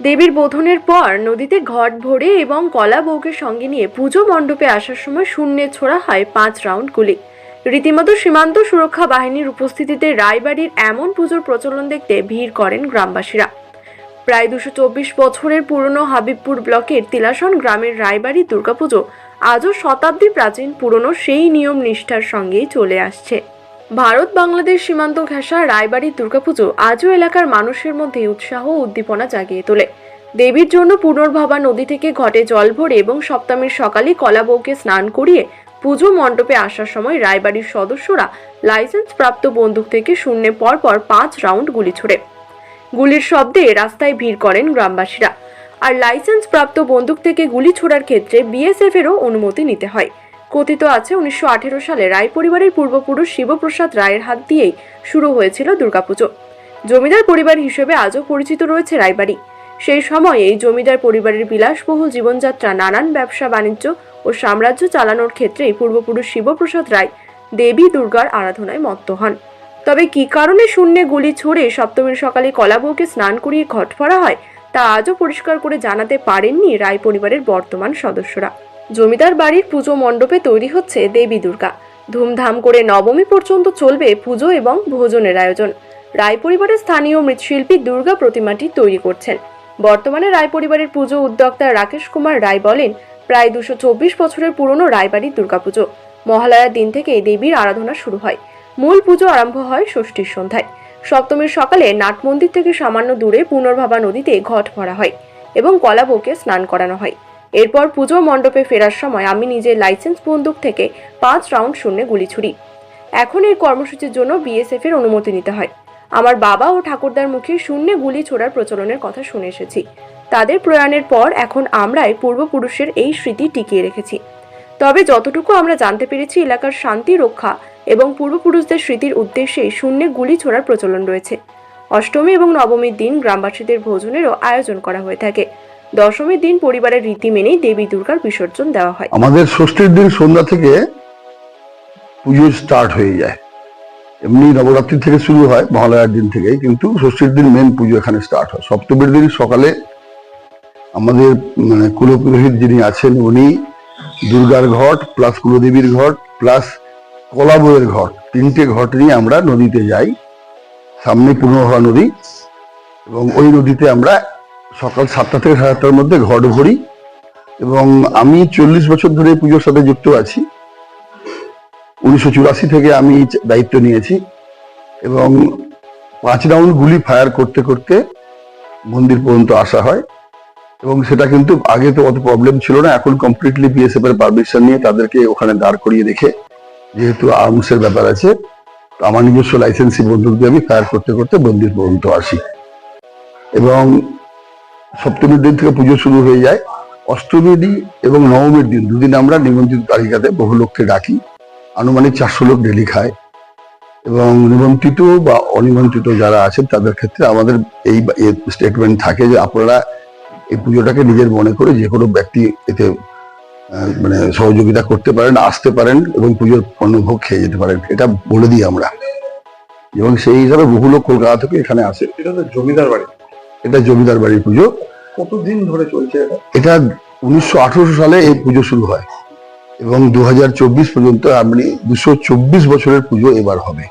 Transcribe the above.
দেবীর বোধনের পর নদীতে ঘট ভরে এবং কলা বউকে সঙ্গে নিয়ে পুজো মণ্ডপে আসার সময় শূন্যে ছোড়া হয় পাঁচ রাউন্ড গুলি। রীতিমতো সীমান্ত সুরক্ষা বাহিনীর উপস্থিতিতে রায়বাড়ির এমন পুজোর প্রচলন দেখতে ভিড় করেন গ্রামবাসীরা। প্রায় দুশো চব্বিশ বছরের পুরনো হাবিবপুর ব্লকের তিলাসন গ্রামের রায়বাড়ি দুর্গাপুজো আজও শতাব্দী প্রাচীন, পুরনো সেই নিয়ম নিষ্ঠার সঙ্গেই চলে আসছে। ভারত, বাংলাদেশ সীমান্ত ঘেঁষা রায়বাড়ির দুর্গাপুজো আজও এলাকার মানুষের মধ্যে উৎসাহ ও উদ্দীপনা জাগিয়ে তোলে। দেবীর জন্য পুনর্ভাবা নদী থেকে ঘটে জল ভরে এবং সপ্তমীর সকালে কলাবউকে স্নান করিয়ে পুজো মণ্ডপে আসার সময় রায়বাড়ির সদস্যরা লাইসেন্স প্রাপ্ত বন্দুক থেকে শূন্যে পর পর পাঁচ রাউন্ড গুলি ছোড়ে। গুলির শব্দে রাস্তায় ভিড় করেন গ্রামবাসীরা। আর লাইসেন্স প্রাপ্ত বন্দুক থেকে গুলি ছোড়ার ক্ষেত্রে বিএসএফ এরও অনুমতি নিতে হয়। কথিত আছে, উনিশশো আঠেরো সালে রায় পরিবারের পূর্বপুরুষ শিবপ্রসাদ রায়ের হাত দিয়েই শুরু হয়েছিল দুর্গাপুজো। জমিদার পরিবার হিসেবে আজও পরিচিত রয়েছে রায়বাড়ি। সেই সময়ে এই জমিদার পরিবারের বিলাসবহুল জীবনযাত্রা, নানান ব্যবসা, বাণিজ্য ও সাম্রাজ্য চালানোর ক্ষেত্রেই পূর্বপুরুষ শিবপ্রসাদ রায় দেবী দুর্গার আরাধনায় মত্ত হন। তবে কি কারণে শূন্যে গুলি ছুড়ে সপ্তমীর সকালে কলাবউকে স্নান করিয়ে ঘট ফরা হয়, তা আজও পরিষ্কার করে জানাতে পারেননি রায় পরিবারের বর্তমান সদস্যরা। জমিদার বাড়ির পুজো মণ্ডপে তৈরি হচ্ছে দেবী দুর্গা। ধুমধাম করে নবমী পর্যন্ত চলবে পুজো এবং ভোজনের আয়োজন। রায় পরিবারের স্থানীয় মৃৎশিল্পী দুর্গা প্রতিমাটি তৈরি করছেন। বর্তমানে রায় পরিবারের পুজো উদ্যোক্তা রাকেশ কুমার রায় বলেন, প্রায় দুশো চব্বিশ বছরের পুরনো রায়বাড়ির দুর্গাপুজো মহালয়ার দিন থেকে দেবীর আরাধনা শুরু হয়। মূল পুজো আরম্ভ হয় ষষ্ঠীর সন্ধ্যায়। সপ্তমীর সকালে নাট মন্দির থেকে সামান্য দূরে পুনর্ভাবা নদীতে ঘট ভরা হয় এবং কলাবউকে স্নান করানো হয়। এরপর পুজো মণ্ডপে ফেরার সময় আমি নিজের লাইসেন্স বন্দুক থেকে পাঁচ রাউন্ড শূন্যে গুলি ছুড়ি। এখন এই কর্মসূচির জন্য বিএসএফ এর অনুমতি নিতে হয়। আমার বাবা ও ঠাকুরদার মুখে শূন্যে গুলি ছোড়ার প্রচলনের কথা শুনে এসেছি। তাদের প্রয়াণের পর এখন আমরাই পূর্বপুরুষের এই স্মৃতি টিকিয়ে রেখেছি। তবে যতটুকু আমরা জানতে পেরেছি, এলাকার শান্তি রক্ষা এবং পূর্বপুরুষদের স্মৃতির উদ্দেশ্যে শূন্যে গুলি ছোড়ার প্রচলন রয়েছে। অষ্টমী এবং নবমীর দিন গ্রামবাসীদের ভোজনেরও আয়োজন করা হয়ে থাকে। দশমীর দিন পরিবারের রীতি মেনেই দেবী দুর্গার বিসর্জন দেওয়া হয়। আমাদের ষষ্ঠীর দিন সন্ধ্যা থেকে পুজো স্টার্ট হয়ে যায়। এমনি নবরাত্রি থেকে শুরু হয়, মহালয়ার দিন থেকে কিন্তু ষষ্ঠীর দিন মেন পুজো এখানে স্টার্ট হয়। সপ্তমীর দিন সকালে আমাদের মানে কুলপুরোহিত যিনি আছেন, উনি দুর্গার ঘট প্লাস কুলদেবীর ঘট প্লাস কলাবয়ের ঘট, তিনটে ঘট নিয়ে আমরা নদীতে যাই। সামনে পুনর্ভা নদী এবং ওই নদীতে আমরা সকাল সাতটা থেকে সাড়ে আটটার মধ্যে ঘট ভরি এবং আমি চল্লিশ বছর ধরে পুজোর সাথে যুক্ত আছি। উনিশশো চুরাশি থেকে আমি দায়িত্ব নিয়েছি এবং পাঁচ রাউন্ড গুলি ফায়ার করতে করতে মন্দির পর্যন্ত আসা হয় এবং সেটা কিন্তু আগে তো অত প্রবলেম ছিল না, এখন কমপ্লিটলি বিএসএফ এর পারমিশন নিয়ে তাদেরকে ওখানে দাঁড় করিয়ে রেখে যেহেতু আর্মসের ব্যাপার আছে, তো আমার নিজস্ব লাইসেন্সি বন্দুক দিয়ে আমি ফায়ার করতে করতে মন্দির পর্যন্ত আসি। এবং সপ্তমীর দিন থেকে পুজো শুরু হয়ে যায়। অষ্টমীর দিন এবং নবমীর দিন দুদিন আমরা নিমন্ত্রিত তালিকাতে বহু লোককে ডাকি। আনুমানিক চারশো লোক ডেলি খায়। এবং নিমন্ত্রিত বা অনিমন্ত্রিত যারা আছেন, তাদের ক্ষেত্রে আমাদের এই স্টেটমেন্ট থাকে যে আপনারা এই পুজোটাকে নিজের মনে করে যে কোনো ব্যক্তি এতে মানে সহযোগিতা করতে পারেন, আসতে পারেন এবং পুজোর অন্নভোগ খেয়ে যেতে পারেন। এটা বলে দিই আমরা। এবং সেই হিসাবে বহু লোক কলকাতা থেকে এখানে আসে। এটা তো জমিদার বাড়ি। এটা জমিদার বাড়ির পুজো। কতদিন ধরে চলছে এটা? এটা উনিশশো সালে এই পুজো শুরু হয় এবং দু হাজার চব্বিশ পর্যন্ত আপনি দুশো চব্বিশ বছরের পুজো এবার হবে।